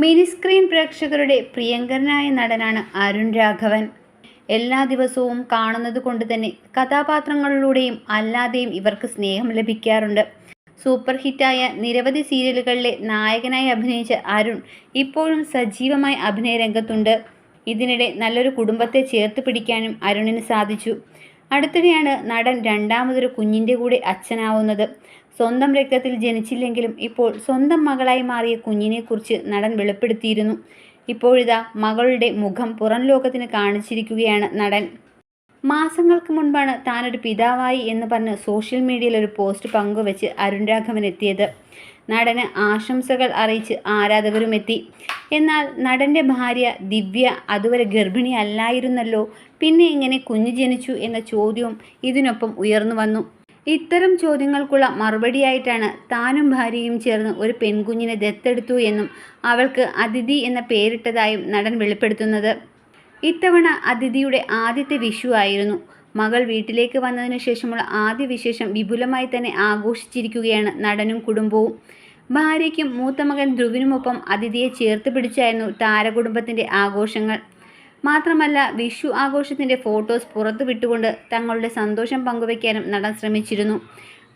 Mini screen പ്രേക്ഷകരുടെ പ്രിയങ്കരനായ നടനാണ് അരുൺ രാഘവൻ. എല്ലാ ദിവസവും കാണുന്നത് കൊണ്ട് തന്നെ കഥാപാത്രങ്ങളിലൂടെയും അല്ലാതെയും ഇവർക്ക് സ്നേഹം ലഭിക്കാറുണ്ട്. സൂപ്പർ ഹിറ്റായ നിരവധി സീരിയലുകളിലെ നായകനായി അഭിനയിച്ച അരുൺ ഇപ്പോഴും സജീവമായി അഭിനയ രംഗത്തുണ്ട്. ഇതിനിടെ നല്ലൊരു കുടുംബത്തെ ചേർത്ത് പിടിക്കാനും അരുണിന് സാധിച്ചു. അടുത്തിടെയാണ് നടൻ രണ്ടാമതൊരു കുഞ്ഞിന്റെ കൂടെ അച്ഛനാവുന്നത്. സ്വന്തം രക്തത്തിൽ ജനിച്ചില്ലെങ്കിലും ഇപ്പോൾ സ്വന്തം മകളായി മാറിയ കുഞ്ഞിനെക്കുറിച്ച് നടൻ വെളിപ്പെടുത്തിയിരുന്നു. ഇപ്പോഴിതാ മകളുടെ മുഖം പുറം ലോകത്തിന് കാണിച്ചിരിക്കുകയാണ് നടൻ. മാസങ്ങൾക്ക് മുൻപാണ് താനൊരു പിതാവായി എന്ന് പറഞ്ഞ് സോഷ്യൽ മീഡിയയിൽ ഒരു പോസ്റ്റ് പങ്കുവച്ച് അരുൺ രാഘവൻ എത്തിയത്. നടന് ആശംസകൾ അറിയിച്ച് ആരാധകരും എത്തി. എന്നാൽ നടന്റെ ഭാര്യ ദിവ്യ അതുവരെ ഗർഭിണി അല്ലായിരുന്നല്ലോ പിന്നെ എങ്ങനെ കുഞ്ഞു ജനിച്ചു എന്ന ചോദ്യവും ഇതിനൊപ്പം ഉയർന്നു വന്നു. ഇത്തരം ചോദ്യങ്ങൾക്കുള്ള മറുപടിയായിട്ടാണ് താനും ഭാര്യയും ചേർന്ന് ഒരു പെൺകുഞ്ഞിനെ ദത്തെടുത്തു എന്നും അവൾക്ക് അതിഥി എന്ന പേരിട്ടതായും നടൻ വെളിപ്പെടുത്തുന്നത്. ഇത്തവണ അതിഥിയുടെ ആദ്യത്തെ വിഷു ആയിരുന്നു. മകൾ വീട്ടിലേക്ക് വന്നതിന് ശേഷമുള്ള ആദ്യ വിശേഷം വിപുലമായി തന്നെ ആഘോഷിച്ചിരിക്കുകയാണ് നടനും കുടുംബവും. ഭാര്യയ്ക്കും മൂത്ത മകൻ ധ്രുവിനുമൊപ്പം അതിഥിയെ ചേർത്ത് പിടിച്ചായിരുന്നു താരകുടുംബത്തിന്റെ ആഘോഷങ്ങൾ. മാത്രമല്ല വിഷു ആഘോഷത്തിന്റെ ഫോട്ടോസ് പുറത്തു വിട്ടുകൊണ്ട് തങ്ങളുടെ സന്തോഷം പങ്കുവയ്ക്കാനും നടൻ ശ്രമിച്ചിരുന്നു.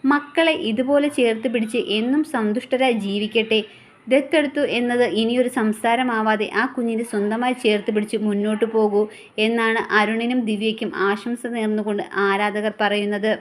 മക്കളെ ഇതുപോലെ ചേർത്ത് പിടിച്ച് എന്നും സന്തുഷ്ടരായി ജീവിക്കട്ടെ ദത്തെടുത്തു എന്നത് ഇനിയൊരു സംസാരമാവാതെ ആ കുഞ്ഞിനെ സ്വന്തമായി ചേർത്ത് പിടിച്ച് മുന്നോട്ടു പോകൂ എന്നാണ് അരുണിനും ദിവ്യയ്ക്കും ആശംസ നേർന്നുകൊണ്ട് ആരാധകർ പറയുന്നത്.